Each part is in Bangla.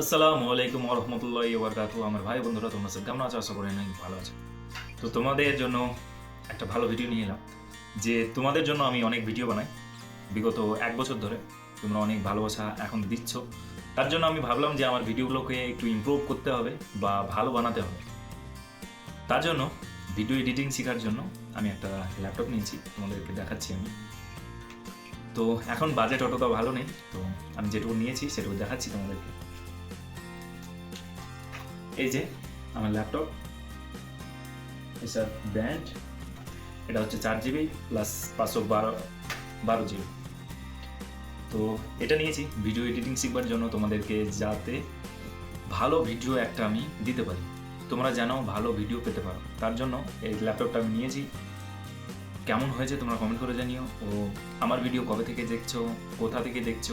আসসালামু আলাইকুম রহমতুল্লাহ ওবরকাতু আমার ভাই বন্ধুরা, তোমরা সব কেমন আছো? আশা করি অনেক ভালো আছো। তো তোমাদের জন্য একটা ভালো ভিডিও নিয়ে এলাম, যে তোমাদের জন্য আমি অনেক ভিডিও বানাই। বিগত এক বছর ধরে তোমরা অনেক ভালোবাসা এখন দিচ্ছ। তার জন্য আমি ভাবলাম যে আমার ভিডিওগুলোকে একটু ইমপ্রুভ করতে হবে বা ভালো বানাতে হবে। তার জন্য ভিডিও এডিটিং শেখার জন্য আমি একটা ল্যাপটপ নিয়েছি, তোমাদেরকে দেখাচ্ছি আমি। তো এখন বাজেট অতটা ভালো নেই, তো আমি যেটুকু নিয়েছি সেটুকু দেখাচ্ছি তোমাদেরকে। এই যে আমার ল্যাপটপ এসব ব্র্যান্ড এটা হচ্ছে চার জিবি প্লাস পাঁচশো বারো বারো জিবি তো এটা নিয়েছি ভিডিও এডিটিং শিখবার জন্য তোমাদেরকে যাতে ভালো ভিডিও একটা আমি দিতে পারি। তোমরা যেন ভালো ভিডিও পেতে পারো। তার জন্য এই ল্যাপটপটা আমি নিয়েছি। কেমন হয়েছে তোমরা কমেন্ট করে জানিও। ও আমার ভিডিও কবে থেকে দেখছ? কোথা থেকে দেখছ?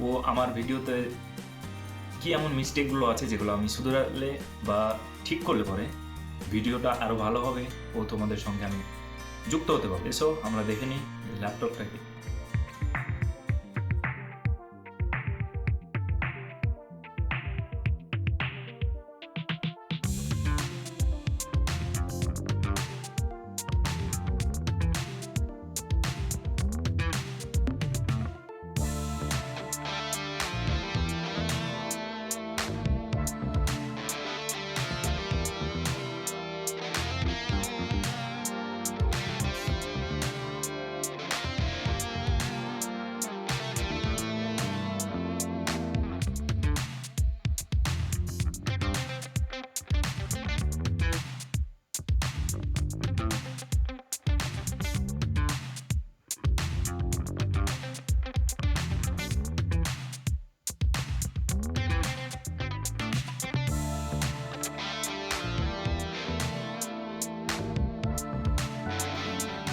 ও আমার ভিডিওতে কি এমন মিস্টেকগুলো আছে যেগুলো আমি শুধরালে বা ঠিক করলে পরে ভিডিওটা আরও ভালো হবে ও তোমাদের সঙ্গে আমি যুক্ত হতে পারব। সো আমরা দেখে নিই ল্যাপটপটাকে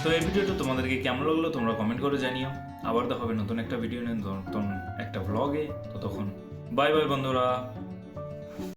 তো এই ভিডিওটা তোমাদেরকে কেমন লাগল তোমরা কমেন্ট করে জানিও। আবার দেখা হবে নতুন একটা ভিডিও নিয়ে, নতুন একটা ভ্লগে তো তখন বাই বাই বন্ধুরা।